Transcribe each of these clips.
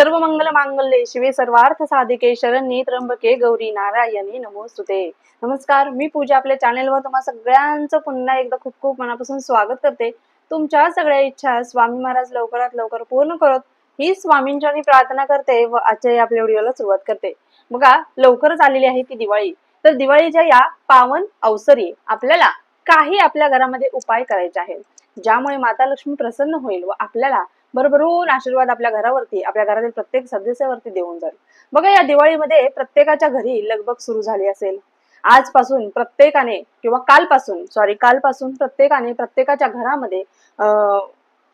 सर्व मंगल मांगल्ये. शिवे सर्वार्थ साधिके शरण्ये त्र्यंबके गौरी नारायणी नमोस्तुते. नमस्कार मी पूजा आपल्या चॅनेलवर तुम्हा सगळ्यांचं पुन्हा एकदा खूप खूप मनापासून स्वागत करते. तुमच्या सगळ्या इच्छा स्वामी महाराज लवकरात लवकर पूर्ण करत ही स्वामींच्या मी प्रार्थना करते व आजच्या आपल्या व्हिडिओला सुरुवात करते. बघा लवकरच आलेली आहे ती दिवाळी. तर दिवाळीच्या या पावन अवसरी आपल्याला काही आपल्या घरामध्ये उपाय करायचे आहेत. ज्यामुळे माता लक्ष्मी प्रसन्न होईल व आपल्याला भरभरून आशीर्वाद आपल्या घरावरती आपल्या घरातील प्रत्येक सदस्यावरती देऊन जाईल. बघा या दिवाळीमध्ये प्रत्येकाच्या घरी लगबग सुरू झाली असेल. आजपासून प्रत्येकाने किंवा कालपासून सॉरी कालपासून प्रत्येकाने प्रत्येकाच्या घरामध्ये अं,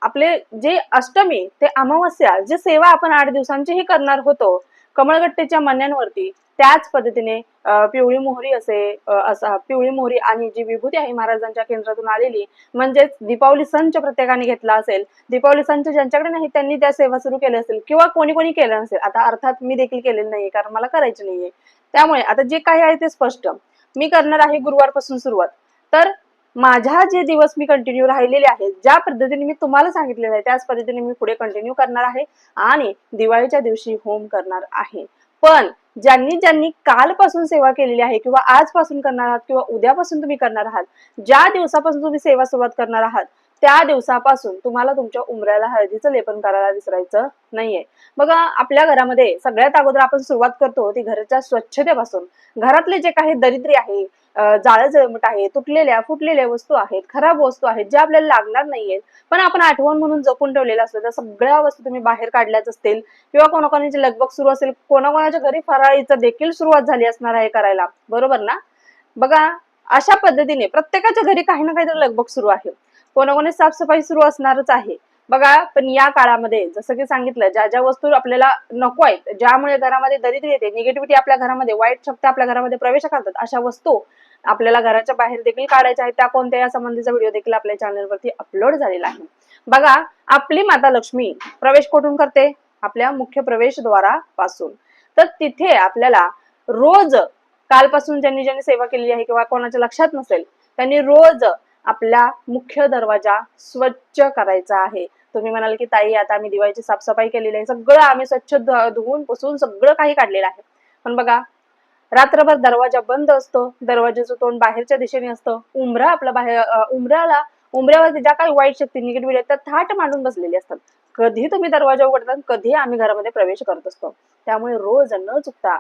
आपले जे अष्टमी ते अमावस्या जे सेवा आपण आठ दिवसांचीही करणार होतो कमळगट्टेच्या मन्यांवरती त्याच पद्धतीने पिवळी मोहरी असे असा पिवळी मोहरी आणि जी विभूती आहे महाराजांच्या केंद्रातून आलेली म्हणजेच दीपावली संच प्रत्येकाने घेतला असेल दीपावली संच ज्यांच्याकडे नाही त्यांनी त्या सेवा सुरू केल्या असेल किंवा कोणी कोणी केलं नसेल. आता अर्थात मी देखील केलेलं नाहीये कारण मला करायची नाहीये. त्यामुळे आता जे काही आहे ते स्पष्ट. मी करणार आहे गुरुवारपासून सुरुवात. तर माझ्या जे दिवस मी कंटिन्यू राहिलेले आहेत ज्या पद्धतीने मी तुम्हाला सांगितलेलं आहे त्याच पद्धतीने मी पुढे कंटिन्यू करणार आहे आणि दिवाळीच्या दिवशी होम करणार आहे. पण ज्यांनी ज्यांनी कालपासून सेवा केलेली आहे किंवा आजपासून करणार आहात किंवा उद्यापासून तुम्ही करणार आहात ज्या दिवसापासून तुम्ही सेवा सुरुवात करणार आहात त्या दिवसापासून तुम्हाला तुमच्या उमऱ्याला हळदीचं लेपन करायला विसरायचं नाहीये. बघा आपल्या घरामध्ये सगळ्यात अगोदर आपण सुरुवात करतो ती घराच्या स्वच्छतेपासून. घरातले जे काही दरिद्री आहे जाळ जाळं जळमट आहे तुटलेल्या फुटलेल्या वस्तू आहेत खराब वस्तू आहेत ज्या आपल्याला लागणार नाहीयेत पण आपण आठवण म्हणून जपून ठेवलेल्या असतात त्या सगळ्या वस्तू तुम्ही बाहेर काढल्याच असतील किंवा कोणाकोणाची लगबग सुरू असेल कोणाकोणाच्या घरी फराळीचं देखील सुरुवात झाली असणार आहे करायला. बरोबर ना? बघा अशा पद्धतीने प्रत्येकाच्या घरी काही ना काहीतरी लगबग सुरू आहे. कोणाकोणी साफसफाई सुरू असणारच आहे. बघा पण या काळामध्ये जसं की सांगितलं ज्या ज्या वस्तू आपल्याला नको आहेत ज्यामुळे घरामध्ये दरिद्री येते निगेटिव्हिटी आपल्या घरामध्ये वाईट शक्ती आपल्या घरामध्ये प्रवेश करतात अशा वस्तू आपल्याला घराच्या बाहेर देखील काढायच्या आहेत. त्या कोणत्या या संबंधीचा व्हिडिओ देखील आपल्या चॅनलवरती अपलोड झालेला आहे. बघा आपली माता लक्ष्मी प्रवेश कुठून करते? आपल्या मुख्य प्रवेशद्वारापासून. तर तिथे आपल्याला रोज कालपासून ज्यांनी ज्यांनी सेवा केलेली आहे किंवा कोणाच्या लक्षात नसेल त्यांनी रोज आपला मुख्य दरवाजा स्वच्छ करायचा आहे. तुम्ही म्हणाल की ताई आता आम्ही दिवाळीची साफसफाई केलेली आहे. सगळं आम्ही स्वच्छ धुवून पुसून सगळं काही काढलेलं आहे. पण बघा रात्रभर दरवाजा बंद असतो. दरवाजाचं तोंड बाहेरच्या दिशेने असतं. उमरा आपला बाहेर अं, उमऱ्याला उमऱ्यावरती ज्या काही वाईट शक्ती निगेटिव्ह आहेत त्या थाट मांडून बसलेली असतात. कधी तुम्ही दरवाजा उघडता कधी आम्ही घरामध्ये प्रवेश करत असतो. त्यामुळे रोज न चुकता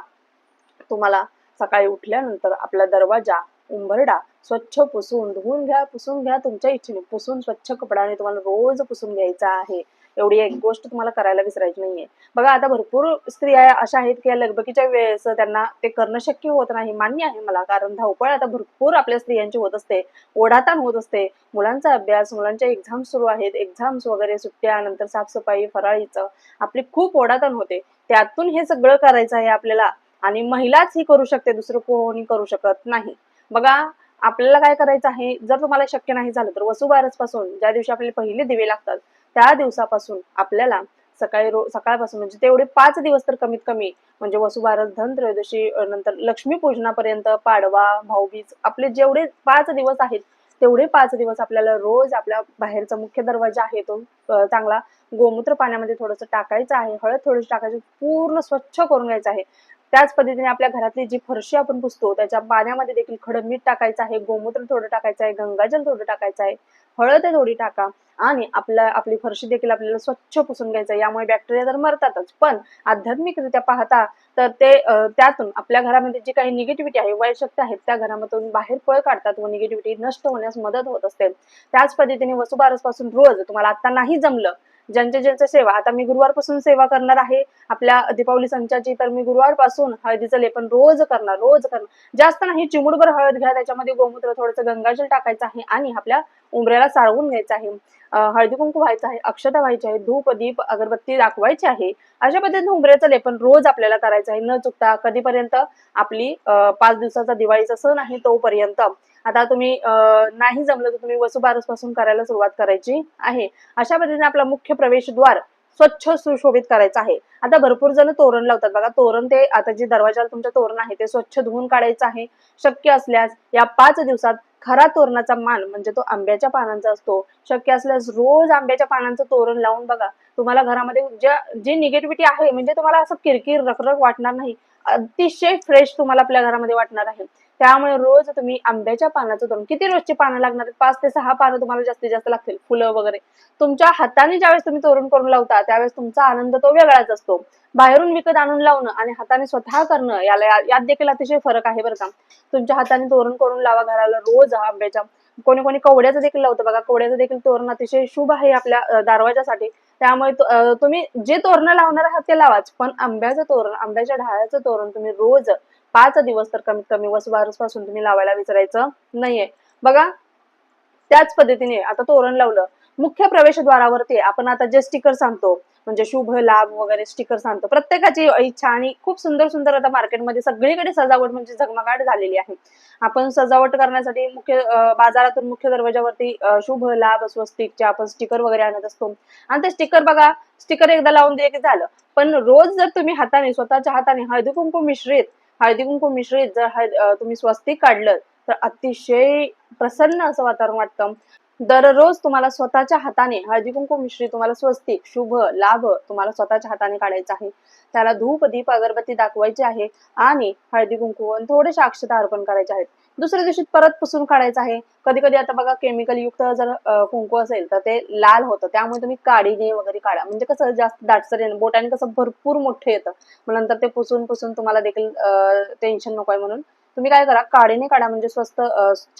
तुम्हाला सकाळी उठल्यानंतर आपला दरवाजा उंबरडा स्वच्छ पुसून धुवून घ्या पुसून घ्या तुमच्या इच्छेने. पुसून स्वच्छ कपड्याने तुम्हाला रोज पुसून घ्यायचा आहे. एवढी एक गोष्ट तुम्हाला करायला विसरायची नाहीये. बघा आता भरपूर स्त्रिया अशा आहेत की या लगबगीच्या वेळेस त्यांना ते करणं शक्य होत नाही मान्य आहे मला. कारण धावपळ आता भरपूर आपल्या स्त्रियांची होत असते. ओढाताण होत असते. मुलांचा अभ्यास मुलांच्या एक्झाम सुरू आहेत. एक्झाम्स वगैरे सुट्ट्या नंतर साफसफाई फराळीचं आपली खूप ओढाताण होते. त्यातून हे सगळं करायचं आहे आपल्याला. आणि महिलाच ही करू शकते दुसरं कोणी करू शकत नाही. बघा आपल्याला काय करायचं आहे? जर तुम्हाला शक्य नाही झालं तर वसुबारसपासून ज्या दिवशी आपले पहिले दिवे लागतात त्या दिवसापासून आपल्याला सकाळी रो सकाळपासून म्हणजे तेवढे पाच दिवस तर कमीत कमी म्हणजे वसुबारस धनत्रयोदशी अं, नंतर लक्ष्मी पूजनापर्यंत पाडवा भाऊबीज आपले जेवढे पाच दिवस आहेत तेवढे पाच दिवस आपल्याला रोज आपल्या बाहेरचा मुख्य दरवाजा आहे तो चांगला गोमूत्र पाण्यामध्ये थोडंसं टाकायचं आहे हळद थोडीशी टाकायची पूर्ण स्वच्छ करून घ्यायचं आहे. त्याच पद्धतीने आपल्या घरातली जी फरशी आपण पुसतो त्याच्या पाण्यामध्ये देखील खडं मीठ टाकायचं आहे गोमूत्र थोडं टाकायचं आहे गंगाजल थोडं टाकायचं आहे हळद थोडी टाका आणि आपल्या आपली फरशी देखील आपल्याला स्वच्छ पुसून घ्यायचं यामुळे बॅक्टेरिया तर मरतातच पण आध्यात्मिकरित्या पाहता तर ते त्यातून आपल्या घरामध्ये जी काही निगेटिव्हिटी आहे वैशक्य आहेत त्या घरामधून बाहेर पळ काढतात व निगेटिव्हिटी नष्ट होण्यास मदत होत असते. त्याच पद्धतीने वसुबारसपासून रोज तुम्हाला आता नाही जमलं ज्यांच्या ज्यांच्या सेवा. आता मी गुरुवारपासून सेवा करणार आहे. आपल्या दीपावली संचाची तर मी गुरुवारपासून हळदीचं लेपन रोज करणार रोज करणार. जास्त नाही चिमुडभर हळद घ्या त्याच्यामध्ये गोमूत्र थोडंसं गंगाजल टाकायचं आहे आणि आपल्या उंबऱ्याला सारवून घ्यायचं आहे. हळदी कुंकू व्हायचं आहे अक्षता व्हायची आहे धूप दीप अगरबत्ती दाखवायची आहे. अशा पद्धतीने उमऱ्याचं लेपन रोज आपल्याला करायचं आहे. न चुकता कधीपर्यंत आपली अं, पाच दिवसाचा दिवाळीचा सण आहे तोपर्यंत. आता तुम्ही नाही जमलं तर तुम्ही वसुबारसपासून करायला सुरुवात करायची आहे. अशा पद्धतीने आपला मुख्य प्रवेशद्वार स्वच्छ सुशोभित करायचं आहे. आता भरपूर जण तोरण लावतात. बघा तोरण ते आता जे दरवाजाला तुमचं तोरण आहे ते स्वच्छ धुवून काढायचं आहे. शक्य असल्यास या पाच दिवसात खरा तोरणाचा मान म्हणजे तो आंब्याच्या पानांचा असतो. शक्य असल्यास रोज आंब्याच्या पानांचं तोरण लावून बघा. तुम्हाला घरामध्ये ज्या जी निगेटिव्हिटी आहे म्हणजे तुम्हाला असं किरकिर रखरख वाटणार नाही. अतिशय फ्रेश तुम्हाला आपल्या घरामध्ये वाटणार आहे. त्यामुळे रोज तुम्ही आंब्याच्या पानाचं तोरण किती रोजची पानं लागणार? पाच ते सहा पानं तुम्हाला जास्तीत जास्त लागतील फुलं वगैरे. तुमच्या हाताने ज्यावेळेस तुम्ही तोरण करून लावता त्यावेळेस तुमचा आनंद तो वेगळाच असतो. बाहेरून विकत आणून लावणं आणि हाताने स्वतः करणं याला यात देखील अतिशय फरक आहे बरं का. तुमच्या हाताने तोरण करून लावा घराला रोज आंब्याच्या. कोणी कोणी कवड्याचं देखील लावतं बघा कवड्याचं देखील तोरण अतिशय शुभ आहे आपल्या दारवाजासाठी. त्यामुळे तुम्ही जे तोरण लावणार आहात ते लावाच पण आंब्याचं तोरण आंब्याच्या ढाळ्याचं तोरण तुम्ही रोज पाच दिवस तर कमीत कमी वसुबारसपासून तुम्ही लावायला विचारायचं नाहीये. बघा त्याच पद्धतीने आता तोरण लावलं. मुख्य प्रवेशद्वारावरती आपण आता जे स्टिकर सांगतो म्हणजे शुभ लाभ वगैरे स्टिकर सांगतो. प्रत्येकाची इच्छा आणि खूप सुंदर सुंदर आता मार्केटमध्ये सगळीकडे सजावट म्हणजे झगमगाट झालेली आहे. आपण सजावट करण्यासाठी मुख्य बाजारातून मुख्य दरवाजावरती शुभ लाभ स्वस्तिकचे आपण स्टिकर वगैरे आणत असतो. आणि ते स्टिकर बघा स्टिकर एकदा लावून दे की झालं. पण रोज जर तुम्ही हाताने स्वतःच्या हाताने हळदी कुंकू मिश्रित हळदी कुंकू मिश्रित जर हळद- तुम्ही स्वस्तिक काढलं तर अतिशय प्रसन्न असं वातावरण वाटतं. दररोज तुम्हाला स्वतःच्या हाताने हळदी कुंकू मिश्री तुम्हाला स्वस्तिक शुभ लाभ तुम्हाला स्वतःच्या हाताने काढायचा आहे. त्याला धूप दीप अगरबत्ती दाखवायची आहे आणि हळदी कुंकू थोडेसे अक्षता अर्पण करायचे आहेत. दुसऱ्या दिवशी परत पुसून काढायचं आहे. कधी कधी आता बघा केमिकल युक्त जर कुंकू असेल तर ते लाल होतं. त्यामुळे तुम्ही काडीने वगैरे काढा. म्हणजे कसं जास्त दाटसर येणं बोटाने कसं भरपूर मोठं येतं. मग नंतर ते पुसून पुसून तुम्हाला देखील टेन्शन नको आहे म्हणून तुम्ही काय करा काडीने काढा. म्हणजे स्वस्त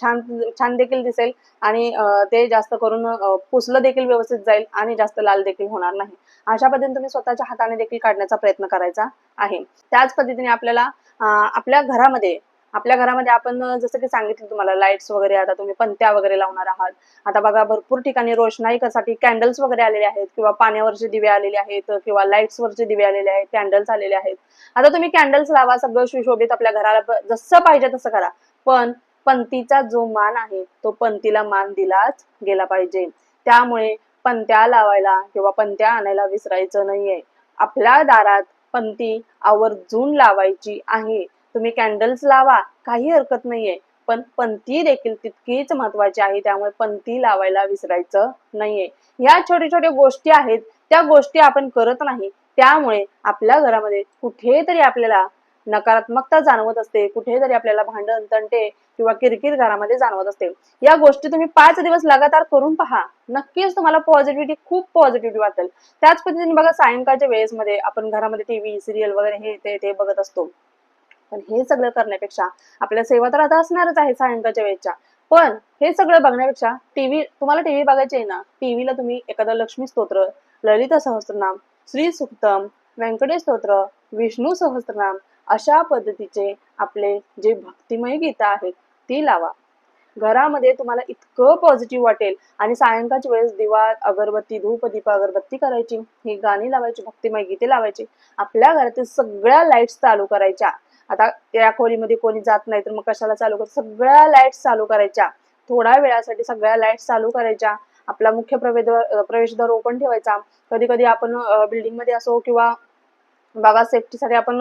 छान छान देखील दिसेल आणि ते जास्त करून पुसलं देखील व्यवस्थित जाईल आणि जास्त लाल देखील होणार नाही. अशा पद्धतीने तुम्ही स्वतःच्या हाताने देखील काढण्याचा प्रयत्न करायचा आहे. त्याच पद्धतीने आपल्याला आपल्या घरामध्ये आपल्या घरामध्ये आपण जसं की सांगितलं तुम्हाला लाईट्स वगैरे आता तुम्ही पंत्या वगैरे लावणार आहात. आता बघा भरपूर ठिकाणी रोषणाईसाठी कॅन्डल्स वगैरे आलेले आहेत किंवा पाण्यावरचे दिवे आलेले आहेत किंवा लाईट्सवरचे दिवे आलेले आहेत कॅन्डल्स आलेले आहेत. आता तुम्ही कॅन्डल्स लावा सगळं सुशोभित आपल्या घराला जसं पाहिजे तसं करा. पण पंतीचा जो मान आहे तो पंथीला मान दिलाच गेला पाहिजे. त्यामुळे पंत्या लावायला किंवा पंत्या आणायला विसरायचं नाहीये. आपल्या दारात पंती आवर्जून लावायची आहे. तुम्ही कॅन्डल्स लावा काही हरकत नाहीये. पण पंथी देखील तितकीच महत्वाची आहे त्यामुळे पंथी लावायला विसरायचं नाहीये. ह्या छोट्या छोट्या गोष्टी आहेत त्या गोष्टी आपण करत नाही. त्यामुळे आपल्या घरामध्ये कुठेतरी आपल्याला नकारात्मकता जाणवत असते कुठेतरी आपल्याला भांडण तंटे किंवा किरकिर घरामध्ये जाणवत असते. या गोष्टी तुम्ही पाच दिवस लगातार करून पहा. नक्कीच तुम्हाला पॉझिटिव्हिटी खूप पॉझिटिव्हिटी वाटेल. त्याच पद्धतीने बघा सायंकाळच्या वेळेसमध्ये आपण घरामध्ये टीव्ही सिरियल वगैरे हे ते ते बघत असतो. पण हे सगळं करण्यापेक्षा आपल्या सेवा तर आता असणारच आहे सायंकाळच्या वेळेच्या. पण हे सगळं बघण्यापेक्षा टीव्ही तुम्हाला टीव्ही बघायची आहे ना टीव्हीला तुम्ही एखादं लक्ष्मी स्तोत्र ललित सहस्त्रनाम श्री सुक्तम व्यंकटेश स्तोत्र विष्णू सहस्त्रनाम अशा पद्धतीचे आपले जे भक्तिमय गीत आहेत ती लावा. घरामध्ये तुम्हाला इतकं पॉझिटिव्ह वाटेल आणि सायंकाळच्या वेळेस दिवा अगरबत्ती धूप दीप अगरबत्ती करायची ही गाणी लावायची भक्तिमय गीते लावायची आपल्या घरातील सगळ्या लाईट्स चालू करायच्या. आता त्या खोलीमध्ये कोणी जात नाही तर मग कशाला चालू कर सगळ्या लाईट्स चालू करायच्या. थोड्या वेळासाठी सगळ्या लाईट्स चालू करायच्या. आपला मुख्य प्रवेशद्वार प्रवेशद्वार ओपन ठेवायचा. कधी कधी आपण बिल्डिंगमध्ये असो किंवा बघा सेफ्टीसाठी आपण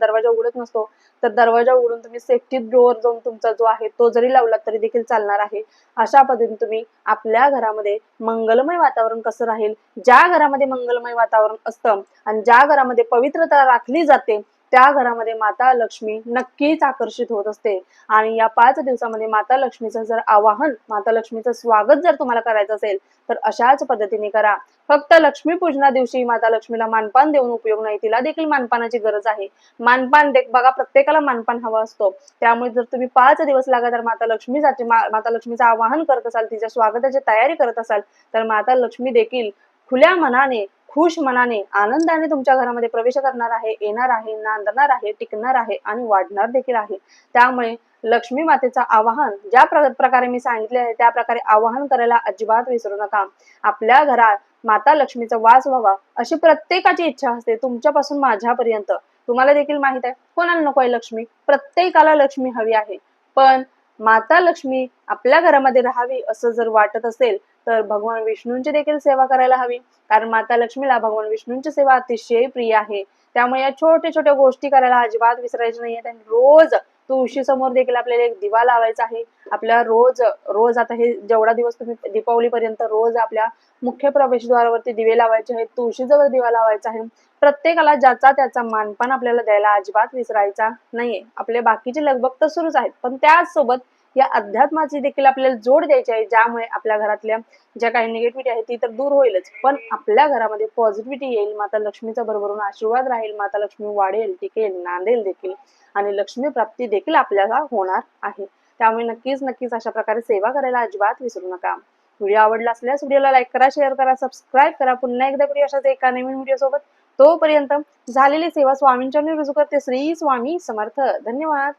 दरवाजा उघडत नसतो. तर दरवाजा उघडून तुम्ही सेफ्टी डोअर जाऊन तुमचा जो आहे तो जरी लावला तरी देखील चालणार आहे. अशा पद्धतीने तुम्ही आपल्या घरामध्ये मंगलमय वातावरण कसं राहील? ज्या घरामध्ये मंगलमय वातावरण असतं आणि ज्या घरामध्ये पवित्रता राखली जाते त्या घरामध्ये माता लक्ष्मी नक्कीच आकर्षित होत असते. आणि या पाच दिवसामध्ये माता लक्ष्मीचं जर आवाहन माता लक्ष्मीचं स्वागत जर तुम्हाला करायचं असेल तर अशाच पद्धतीने करा. फक्त लक्ष्मी पूजना दिवशी माता लक्ष्मीला मानपान देऊन उपयोग नाही तिला देखील मानपानाची गरज आहे. मानपान देख बघा प्रत्येकाला मानपान हवा असतो. त्यामुळे जर तुम्ही पाच दिवस लगातार माता लक्ष्मीसाठी मा- माता लक्ष्मीचं आवाहन करत असाल तिच्या स्वागताची तयारी करत असाल तर माता लक्ष्मी देखील खुल्या मनाने खुश मनाने आनंदाने तुमच्या घरामध्ये प्रवेश करणार आहे येणार आहे नांदणार आहे टिकणार आहे आणि वाढणार देखील आहे. त्यामुळे लक्ष्मी मातेचं आवाहन ज्या प्रकारे मी सांगितले आहे त्या प्रकारे आवाहन करायला अजिबात विसरू नका. आपल्या घरात माता लक्ष्मीचा वास व्हावा अशी प्रत्येकाची इच्छा असते तुमच्यापासून माझ्यापर्यंत. तुम्हाला देखील माहीत आहे कोणाला नको आहे लक्ष्मी? प्रत्येकाला लक्ष्मी हवी आहे. पण माता लक्ष्मी आपल्या घरामध्ये राहावी असं जर वाटत असेल तर भगवान विष्णूंची देखील सेवा करायला हवी. कारण माता लक्ष्मीला भगवान विष्णूंची सेवा अतिशय प्रिय आहे. त्यामुळे या छोट्या छोट्या गोष्टी करायला अजिबात विसरायच्या नाहीये. त्यांनी रोज तुळशी समोर देखील आपल्याला एक दिवा लावायचा आहे. आपल्या रोज रोज आता हे जेवढा दिवस तुम्ही दीपावलीपर्यंत रोज आपल्या मुख्य प्रवेशद्वारावरती दिवे लावायचे आहेत तुळशीजवळ दिवा लावायचा आहे. प्रत्येकाला ज्याचा त्याचा मानपान आपल्याला द्यायला अजिबात विसरायचा नाहीये. आपले बाकीचे लगबग तर सुरूच आहेत. पण त्याचसोबत या अध्यात्माची देखील आपल्याला जोड द्यायची आहे ज्यामुळे आपल्या घरातल्या ज्या काही निगेटिव्हिटी आहे ती तर दूर होईलच. पण आपल्या घरामध्ये पॉझिटिव्हिटी येईल माता लक्ष्मीचा बरोबरून आशीर्वाद राहील माता लक्ष्मी वाढेल टिकेल नांदेल देखील आणि लक्ष्मी प्राप्ती देखील आपल्याला होणार आहे. त्यामुळे नक्कीच नक्कीच अशा प्रकारे सेवा करायला अजिबात विसरू नका. व्हिडिओ आवडला असल्यास व्हिडिओला लाईक करा शेअर करा सबस्क्राईब करा. पुन्हा एकदा प्रिय अशाच एका नवीन व्हिडिओ सोबत तोपर्यंत झालेली सेवा स्वामींच्या रुजू करते. श्री स्वामी समर्थ. धन्यवाद.